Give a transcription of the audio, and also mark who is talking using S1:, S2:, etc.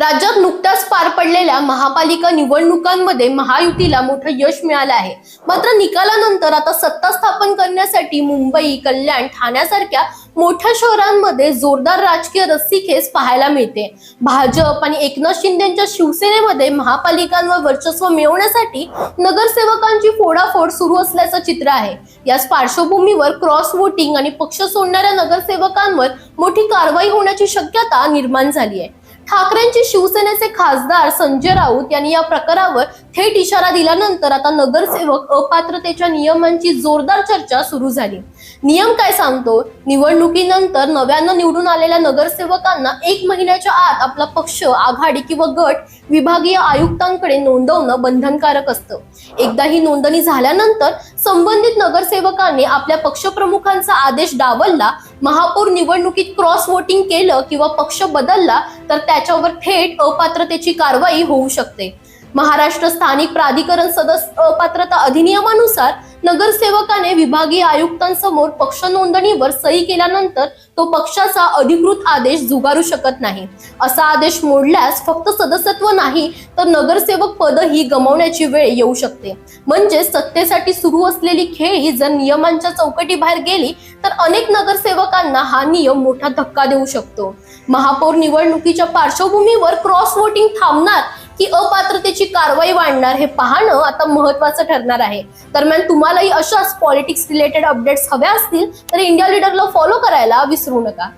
S1: राज्यात नुकत्याच पार पडलेल्या महापालिका निवडणुकांमध्ये महायुतीला मोठं यश मिळालं आहे. मात्र निकालानंतर आता सत्ता स्थापन करण्यासाठी मुंबई कल्याण ठाण्यासारख्या मोठ्या शहरांमध्ये जोरदार राजकीय रस्सीखेच पाहायला मिळते. भाजप आणि एकनाथ शिंदेच्या शिवसेनेमध्ये महापालिकांवर वर्चस्व मिळवण्यासाठी नगरसेवकांची फोडाफोड सुरू असल्याचं चित्र आहे. याच पार्श्वभूमीवर क्रॉस वोटिंग आणि पक्ष सोडणाऱ्या नगरसेवकांवर मोठी कारवाई होण्याची शक्यता निर्माण झाली आहे. ठाकरेंचे शिवसेनेचे खासदार संजय राऊत यांनी या प्रकारावर थेट इशारा दिल्यानंतर आता नगरसेवक अपात्रतेच्या नियमांची जोरदार चर्चा सुरू झाली. नियम काय सांगतो? निवडणुकीनंतर नव्यानं निवडून आलेल्या नगरसेवकांना एक महिन्याच्या आत आपला पक्ष आघाडी किंवा गट विभागीय आयुक्तांकडे नोंदवणं बंधनकारक असतं. एकदा ही नोंदणी झाल्यानंतर संबंधित नगरसेवकांनी आपल्या पक्षप्रमुखांचा आदेश डावलला महापौर निवडणुकीत क्रॉस वोटिंग केलं किंवा पक्ष बदलला तर त्याच्यावर थेट अपात्रतेची कारवाई होऊ शकते. महाराष्ट्र स्थानिक प्राधिकरण सदस्य अपात्रता अधिनियमानुसार नगरसेवकाने विभागीय आयुक्तांसमोर पक्ष नोंदणीवर सही केल्यानंतर तो पक्षाचा अधिकृत आदेश झुगारू शकत नाही. असा आदेश मोडल्यास फक्त सदस्यत्व नाही तर नगरसेवक पदही गमावण्याची वेळ येऊ शकते. म्हणजे सत्तेसाठी सुरू असलेली खेळी जर नियमांच्या चौकटीबाहेर गेली तर अनेक नगरसेवकांना हा नियम मोठा धक्का देऊ शकतो. महापौर निवडणुकीच्या पार्श्वभूमीवर क्रॉस वोटिंग थांबणार की अपात्रतेची कारवाई वाढणार हे पाहणं आता महत्वाचं ठरणार आहे. दरम्यान तुम्हालाही अशाच पॉलिटिक्स रिलेटेड अपडेट्स हव्या असतील तर इंडिया लीडरला फॉलो करायला विसरू नका.